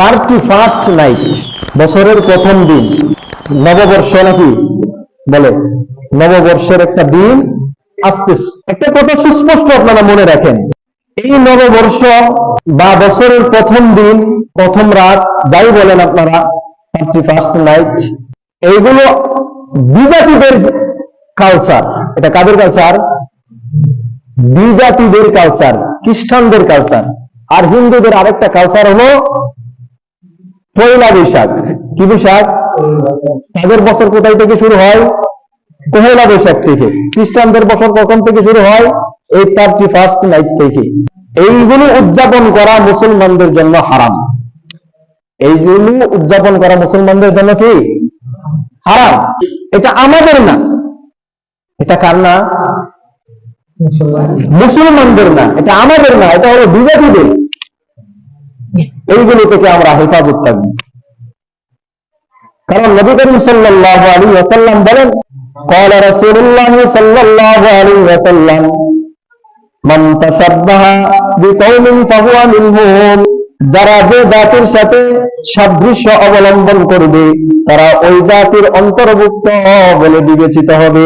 Thirty first night, বছরের প্রথম দিন, নববর্ষ নাকি বলে? নববর্ষের একটা দিন আসতেছে। একটা কথা সুস্পষ্ট আপনারা মনে রাখেন, এই নববর্ষ বা বছরের প্রথম দিন, প্রথম রাত, যাই বলেন আপনারা থার্টি ফার্স্ট নাইট, এইগুলো বিজাতিদের কালচার এটা কাদের কালচার বিজাতিদের কালচার খ্রিস্টানদের কালচার আর হিন্দুদের আরেকটা কালচার হলো পয়লা বৈশাখ। কি বৈশাখ? তাদের বছর কোথায় থেকে শুরু হয়? পহেলা বৈশাখ থেকে। খ্রিস্টানদের বছর কখন থেকে শুরু হয়? এই থার্টি ফার্স্ট নাইট থেকে। এইগুলো উদযাপন করা মুসলমানদের জন্য হারাম। এইগুলো উদযাপন করা মুসলমানদের জন্য কি? হারাম। এটা আমাদের না। এটা কার না? মুসলমানদের না। এটা আমাদের না। এটা হলো বিজাতিদের এইগুলো থেকে আমরা হেফাজত থাকবো কারণ নবী করিম সাল্লাল্লাহু আলাইহি ওয়াসাল্লাম বলেন قال رسول الله صلى الله عليه وسلم من تشبه بقوم فهو منهم যারা যে জাতির সাথে সাদৃশ্য অবলম্বন করবে তারা ওই জাতির অন্তর্ভুক্ত বলে বিবেচিত হবে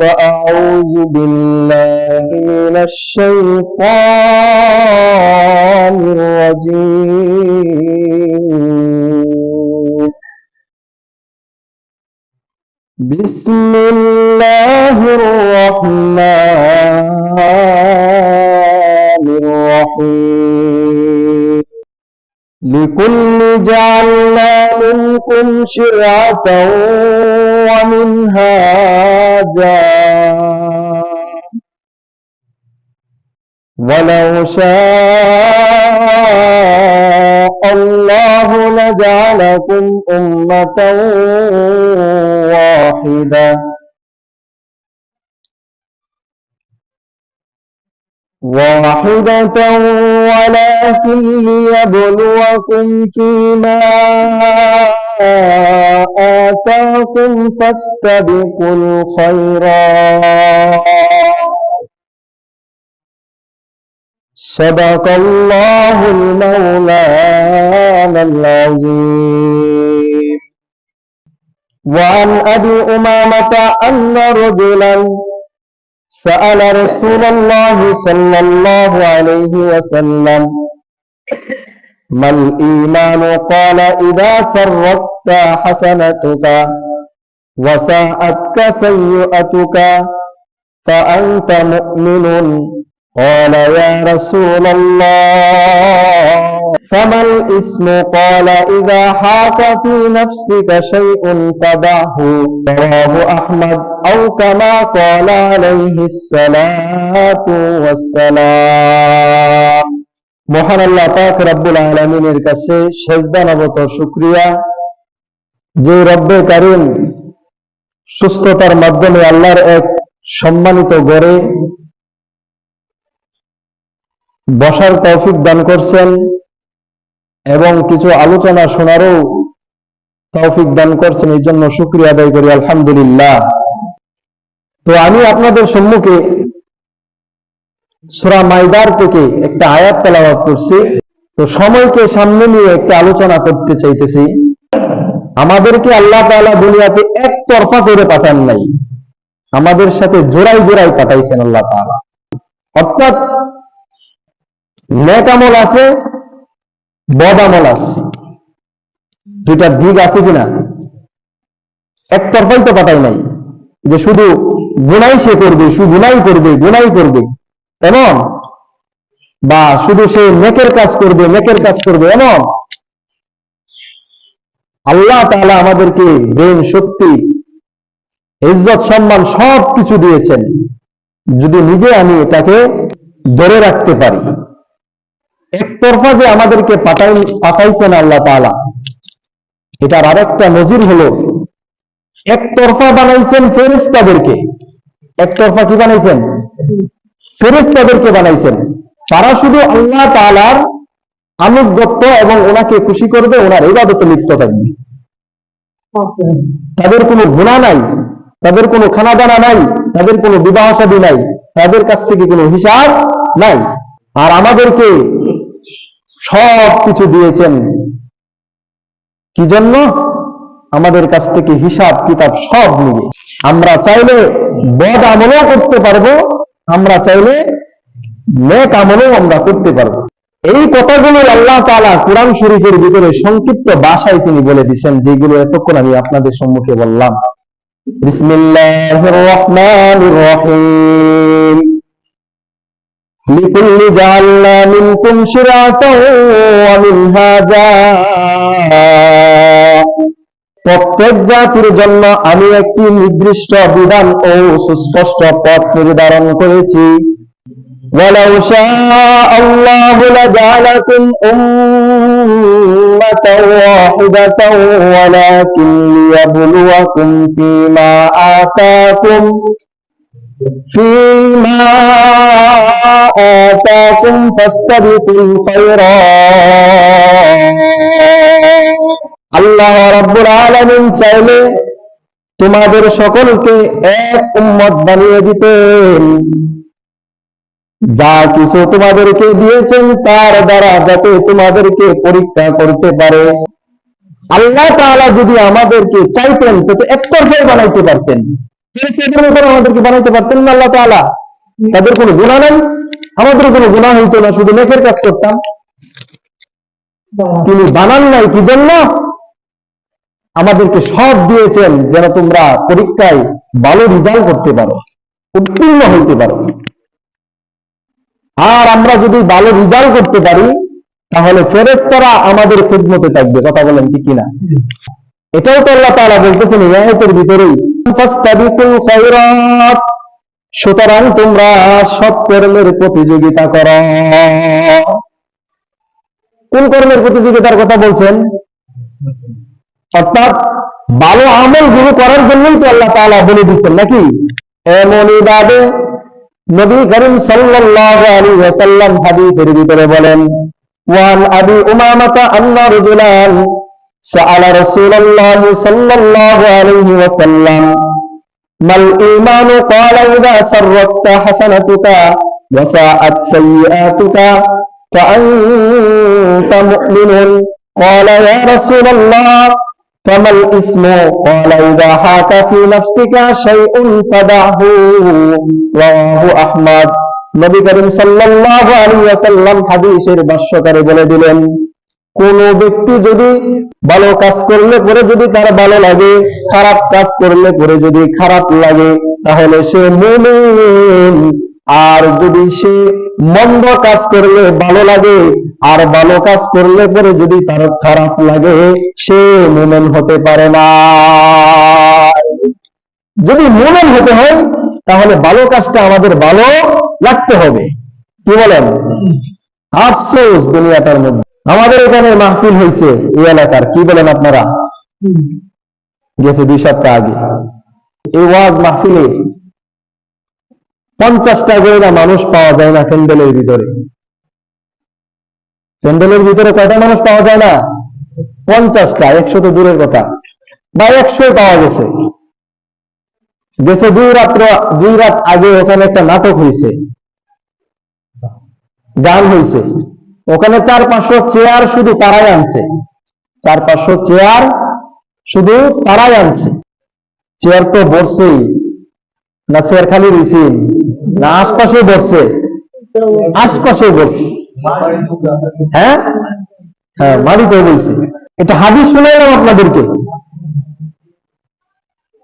فأعوذ بالله من الشيطان الرجيم. بسم الله الرحمن الرحيم. لكل جعلنا منكم شرعة ومنهاجا ولو شاء الله لجعلكم أمة واحدة واحدة ولكن ليبلوكم فيما آتاكم فاستبقوا الخيرات صدق الله المولانا العظيم وعن أبي أمامة أن رجلا سأل رسول الله صلى الله عليه وسلم ما الإيمان؟ قال إذا سرتك حسنتك وساءتك سيئتك فأنت مؤمن. قال يا رسول الله. فما الاسم قال إذا حاك في نفسك شيء فدعه. رواه أحمد أو كما قال عليه الصلاة والسلام. মহান আল্লাহ পাক রব্বুল আলমিনের কাছে সেজদা নবত শুক্রিয়া। যে রব্বে কারিম সুস্থতার মাধ্যমে আল্লাহর এক সম্মানিত গড়ে বসার তৌফিক দান করছেন এবং কিছু আলোচনা শোনারও তৌফিক দান করছেন, এই জন্য শুক্রিয়া আদায় করি, আলহামদুলিল্লাহ। তো আমি আপনাদের সম্মুখে সুরা মাইদার থেকে একটা আয়াত তেলাওয়াত করছি। তো সময়কে সামনে নিয়ে একটা আলোচনা করতে চাইতেছি। আমাদেরকে আল্লাহ তাআলা দুনিয়াতে এক তরফা করে পাঠান নাই। আমাদের সাথে জোড়াই জোড়াই পাঠাইছেন আল্লাহ তাআলা। অর্থাৎ নেক আমল আছে, বদ আমল আছে। দুইটা দিক আছে কিনা? একতরফাই তো পাঠাই নাই। যে শুধু গুনাই সে করবে, শুধু গুনাই করবে গুনাই করবে। এমন? বা শুধু সে নেকের কাজ করবে, নেকের কাজ করবে, এমন? আল্লাহ তাআলা আমাদেরকে ব্রেন শক্তি, ইজ্জত, সম্মান সব কিছু দিয়েছেন। যদি নিজে আমি এটাকে ধরে রাখতে পারি। একতরফা যে আমাদেরকে পাঠাই, পাঠাইছেন আল্লাহ তাআলা, এটার আরেকটা নজির হলো, একতরফা বানাইছেন ফেরেশতাদেরকে। একতরফা কি বানাইছেন? ফেরেশতাদেরকে বানাইছেন। তারা শুধু আল্লাহ তাআলার আনুগত্য এবং ওনাকে খুশি করবে, ওনার ইবাদতে লিপ্ত থাকবে। তাদের কোনো গুণা নাই, তাদের কোনো খানা দানা নাই, তাদের কোনো বিবাহ শাদী নাই, তাদের কাছ থেকে কোনো হিসাব নাই। আর আমাদেরকে সব কিছু দিয়েছেন। কি জন্য? আমাদের কাছ থেকে হিসাব কিতাব সব নিবে। আমরা চাইলে বদ আমলও করতে পারব আমরা চাইলে নেক আমলও আমরা করতে পারবো এই কথাগুলো আল্লাহ তাআলা কোরআন শরীফের ভিতরে সংক্ষিপ্ত ভাষায় তিনি বলে দিয়েছেন যেগুলো এতক্ষণ আমি আপনাদের সম্মুখে বললাম বিসমিল্লাহির রহমানির রহিম لكل جعلنا منكم شرعة ومنهاجا প্রত্যেক জাতির জন্য আমি একটি নির্দিষ্ট বিধান ও সুস্পষ্ট পথ নির্ধারণ করেছি ولو شاء الله لجعلكم أمة واحدة ولكن ليبلوكم فيما آتاكم فيما آتاكم فاستبقوا الخيرات আল্লাহ রাব্বুল আলামিন চাইলে তোমাদের সকলকে এক উম্মত বানিয়ে দিতেন। যা কিছু তোমাদেরকে দিয়েছেন, তার দ্বারা যাতে তোমাদেরকে পরীক্ষা করতে পারে। আল্লাহ তাআলা যদি আমাদেরকে চাইতেন তো একতরফাই বানাইতে পারতেন। আমাদেরকে বানাইতে পারতেন না আল্লাহ তাআলা। তাদের কোনো গুণা নাই। আমাদের কোনো গুণা হইতো না, শুধু নেকের কাজ করতাম। তিনি বানান নাই, কি জন্য? আমাদেরকে সব দিয়েছেন যেন তোমরা পরীক্ষায় ভালো রেজাল্ট করতে পারো, উত্তীর্ণ হইতে পারো। আর আমরা যদি ভালো রেজাল্ট করতে পারি, তাহলে ফেরেশতারা আমাদের খেদমতে থাকবে, কথা বলেন ঠিক কিনা? এটাও তো আল্লাহ তাআলা বলতেছেন এই আয়াতের ভিতরেই সুতরাং তোমরা সৎ কর্মের প্রতিযোগিতা করো। কোন কর্মের প্রতিযোগিতার কথা বলছেন? অর্থাৎ ভালো আমল গুলো করার জন্যই তো আল্লাহ তাআলা বলে দিচ্ছেন নাকি এমনই ভাবে নবী করিম সাল্লাল্লাহু আলাইহি ওয়াসাল্লাম হাদিসের ভিতরে বলেন ওয়ান আবি উমামাতা আন্না রাজুলান সাআলা রাসূলুল্লাহ সাল্লাল্লাহু আলাইহি ওয়াসাল্লাম মাল ঈমান قال إذا سرت حسنتك وساءت سيئاتك فأنت مؤمن قال يا رسول الله فما الاسم قال إذا حاك في نفسك شيء فدعه رواه أحمد নবী করিম সাল্লাল্লাহু আলাইহি ওয়াসাল্লাম হাদিসের ভাষ্যকারে বলে দিলেন কোন ব্যক্তি যদি ভালো কাজ করলে পরে যদি তার ভালো লাগে খারাপ কাজ করলে পরে যদি খারাপ লাগে তাহলে সে মুমিন আর যদি সে মন্দ কাজ করলে ভালো লাগে, আর ভালো কাজ করলে পরে যদি তার খারাপ লাগে, সে মুমেন হতে পারে না। যদি মুমেন হতে হয়, তাহলে ভালো কাজটা আমাদের ভালো লাগতে হবে। কি বলেন? আফসোস দুনিয়াটার মধ্যে। আমাদের এখানে মাহফিল হয়েছে এই এলাকার। কি বলেন আপনারা? গেছে দুই সপ্তাহ আগে। এই ওয়াজ মাহফিলে পঞ্চাশটা করে মানুষ পাওয়া যায় না প্যান্ডেলের ভিতরে। প্যান্ডেলের ভিতরে কয়টা মানুষ পাওয়া যায় না? পঞ্চাশটা, একশো তো দূরের কথা। বা একশো পাওয়া গেছে। গেছে দুই রাত্র, দুই রাত আগে ওখানে একটা নাটক হয়েছে গান হয়েছে ওখানে চার পাঁচশো চেয়ার শুধু তারাই আনছে। চার পাঁচশো চেয়ার শুধু তারাই আনছে। চেয়ার তো বসছেই। না, চেয়ার খালি রয়েছে না আশপাশে বসছে। আশপাশে বসছে। হ্যাঁ? হ্যাঁ মারিতে বলছে। এটা হাদিস শুনাইলাম আপনাদেরকে।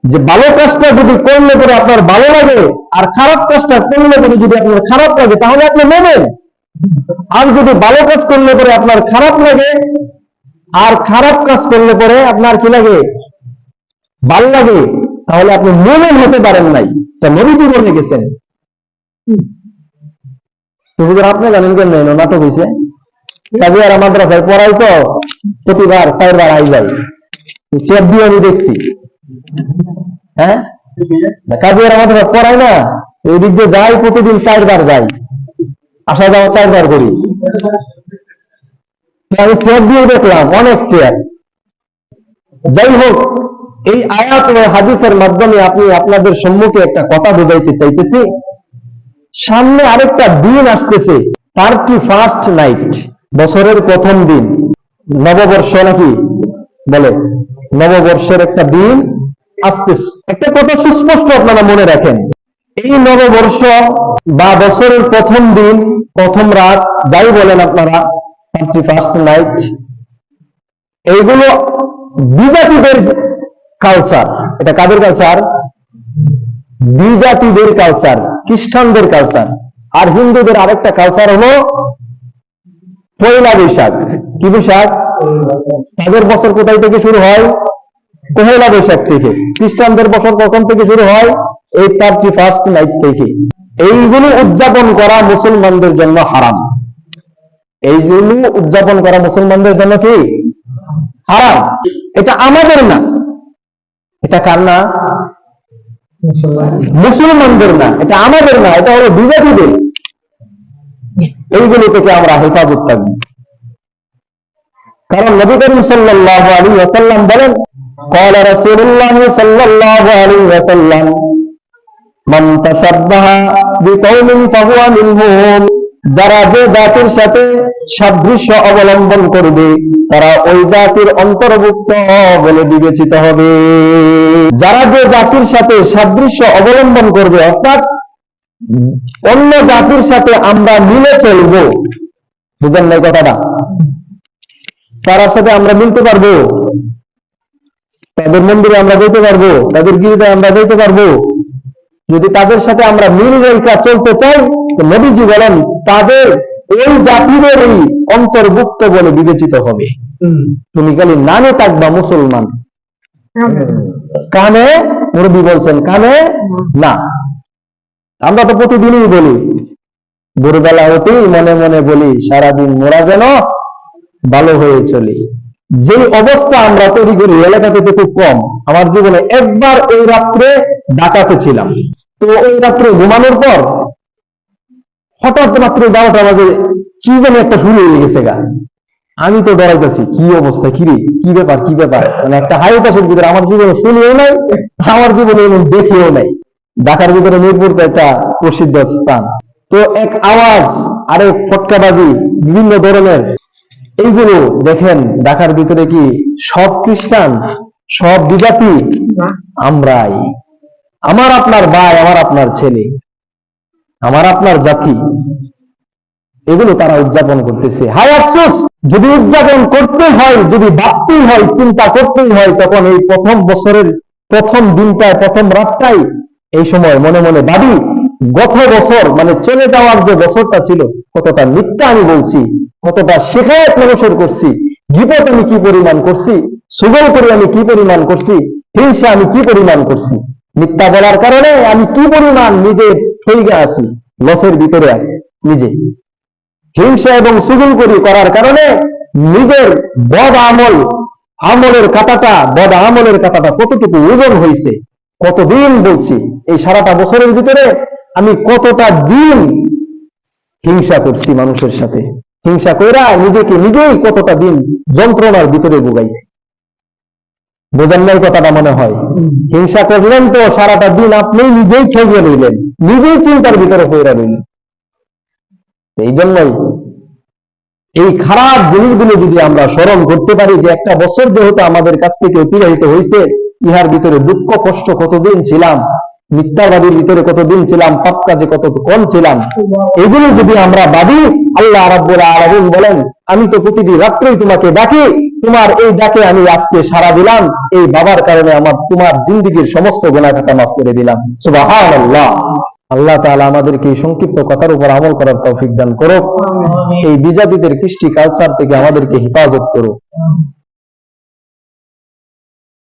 যে ভালো কাজটা যদি করলে পরে আপনার ভালো লাগে, আর খারাপ কাজটা করলে পরে যদি আপনার খারাপ লাগে, তাহলে আপনি নেবেন। আর যদি ভালো কাজ করলে পরে আপনার খারাপ লাগে, আর খারাপ কাজ করলে পরে আপনার কি লাগে? ভালো লাগে, তাহলে আপনি মোমেন হতে পারেন নাই। তা নবীজি বলে গেছেন। হুজুর আপনি জানেন কেন নাটক হয়েছে কাজিয়ারা মাদ্রাসায় পড়াই তো প্রতিবার চারবার আই যায় চেপ দিয়ে আমি দেখছি হ্যাঁ কাজিয়ারা মাদ্রাসা পড়াই না, এই দিক দিয়ে যাই, প্রতিদিন চারবার যাই। আসা যাওয়া চারবার করি। আমি চেয়ার দিয়ে দেখলাম, অনেক চেয়ার যাই হোক, এই আয়াত হাদিসের মাধ্যমে আপনি আপনাদের সম্মুখে একটা কথা বোঝাইতে চাইতেছি। সামনে আরেকটা দিন আসতেছে থার্টি ফার্স্ট নাইট বছরের প্রথম দিন। নববর্ষ নাকি? বলে, নববর্ষের একটা দিন আসতেছে। একটা কথা সুস্পষ্ট আপনারা মনে রাখেন, এই নববর্ষ বা বছরের প্রথম দিন, প্রথম রাত, যাই বলেন আপনারা থার্টি ফার্স্ট নাইট এইগুলো বিজাতিদের কালচার এটা কাদের কালচার বিজাতিদের কালচার খ্রিস্টানদের কালচার আর হিন্দুদের আরেকটা কালচার হলো পয়লা বৈশাখ। কি বৈশাখ? তাদের বছর কোথায় থেকে শুরু হয়? পহেলা বৈশাখ থেকে। খ্রিস্টানদের বছর কখন থেকে শুরু হয়? এই থার্টি ফার্স্ট নাইট থেকে। এইগুলো উদযাপন করা মুসলমানদের জন্য হারাম। এইগুলো উদযাপন করা মুসলমানদের জন্য কি? হারাম। এটা আমাদের না। এটা কার না? মুসলমানদের না এটা আমাদের না এটা হলো বিজাতিদের এইগুলো থেকে আমরা হেফাজত থাকবো কারণ নবী করিম সাল্লাল্লাহু আলাইহি ওয়াসাল্লাম বলেন قال رسول الله صلى الله عليه وسلم من تشبه بقوم فهو منهم যারা যে জাতির সাথে সাদৃশ্য অবলম্বন করবে তারা ওই জাতির অন্তর্ভুক্ত বলে বিবেচিত হবে যারা যে জাতির সাথে সাদৃশ্য অবলম্বন করবে অর্থাৎ অন্য জাতির সাথে আমরা মিলে চলব। বুঝেন নাই কথাটা? তার সাথে আমরা মিলতে পারব? তাদের মন্দিরে আমরা যেতে পারব? তাদের গির্জায় আমরা যেতে পারব? যদি তাদের সাথে আমরা মিল রেখা চলতে চাই তো নবীজি বলেন তাদের এই জাতিদেরই অন্তর্ভুক্ত বলে বিবেচিত হবে। তুমি খালি নামে থাকবা মুসলমান। কানে? মুরব্বী বলছেন কানে? না। আমরা তো প্রতিদিনই বলি ভোরবেলা হতেই মনে মনে বলি সারাদিন মোরা যেন ভালো হয়ে চলি। যে অবস্থা আমরা তৈরি করি এলাকাতে তো খুব কম। আমার জীবনে একবার ওই রাত্রে ডাকাতে ছিলাম। তো ওই রাত্রে ঘুমানোর পর হঠাৎ রাত্রে বারোটা বাজে কি যেন একটা শুরু হয়ে গেছে গা। আমি তো ডরাইতেছি কি অবস্থা কি রে? কি ব্যাপার কি ব্যাপার? মানে একটা হাই পাশের ভিতরে আমার জীবনে শুনেও নাই আমার জীবনে এমন দেখেও নাই। ঢাকার ভিতরে মিরপুর তো একটা প্রসিদ্ধ স্থান। তো এক আওয়াজ আরেক ফটকাবাজি বিভিন্ন ধরনের এইগুলো দেখেন ঢাকার ভিতরে কি সব খ্রিস্টান সব বিজাতি? আমরাই। আমার আপনার ভাই আমার আপনার ছেলে আমার আপনার জাতি। এগুলো তারা উদযাপন করতেছে। হায় আফসোস, যদি উদযাপন করতে হয়, যদি ভাবতেই হয়, চিন্তা করতেই হয়, তখন এই প্রথম বছরের প্রথম দিনটায়, প্রথম রাতটাই এই সময় মনে মনে ভাবি, গত বছর মানে চলে যাওয়ার যে বছরটা ছিল, কতটা মিথ্যা আমি বলছি, কতটা শেখায়ত মানুষের করছি, গিবত আমি কি পরিমাণ করছি, সুগল করে আমি কি পরিমাণ করছি, হিংসা আমি কি পরিমাণ করছি, মিথ্যা বলার কারণে আমি কি পরিমাণ নিজে ঠইগে আছি লসের ভিতরে আছি, নিজে। হিংসা এবং সুগুল করি করার কারণে নিজের বদ আমল, আমলের কাতাটা বদ আমলের কাতাটা কতটুকু ওজন হয়েছে কতদিন বলছি, এই সারাটা বছরের ভিতরে আমি কতটা দিন হিংসা করছি মানুষের সাথে। হিংসা কইরা নিজেকে নিজেই কতটা দিন যন্ত্রণার ভিতরে ভোগাইছি। বোঝার নাই কথাটা মনে হয়? হিংসা করলেন তো সারাটা দিন আপনি নিজেই খেয়ে রইলেন নিজেই চিন্তার ভিতরে হয়ে রইলেন। এই জন্যই এই খারাপ জিনিসগুলো যদি আমরা স্মরণ করতে পারি যে একটা বছর যেহেতু আমাদের কাছ থেকে অতিবাহিত হয়েছে, ইহার ভিতরে দুঃখ, কষ্ট কতদিন ছিলাম, মিথ্যাবাদীর ভিতরে কতদিন ছিলাম, পাপ কাজে কত কম ছিলাম, এগুলো যদি আমরা ভাবি, আল্লাহ রাব্বুল আলামিন বলেন, আমি তো প্রতিদিন রাত্রেই তোমাকে ডাকি, তোমার এই ডাকে আমি আজকে সারা দিলাম, এই বাবার কারণে আমার তোমার জিন্দিগির সমস্ত গোনাখাতা মাফ করে দিলাম। সুবহানাল্লাহ। আল্লাহ তালা আমাদেরকে এই সংক্ষিপ্ত কথার উপর আমল করার তৌফিক দান করুক। এই বিজাতিদের কৃষ্টি কালচার থেকে আমাদেরকে হেফাজত করুক।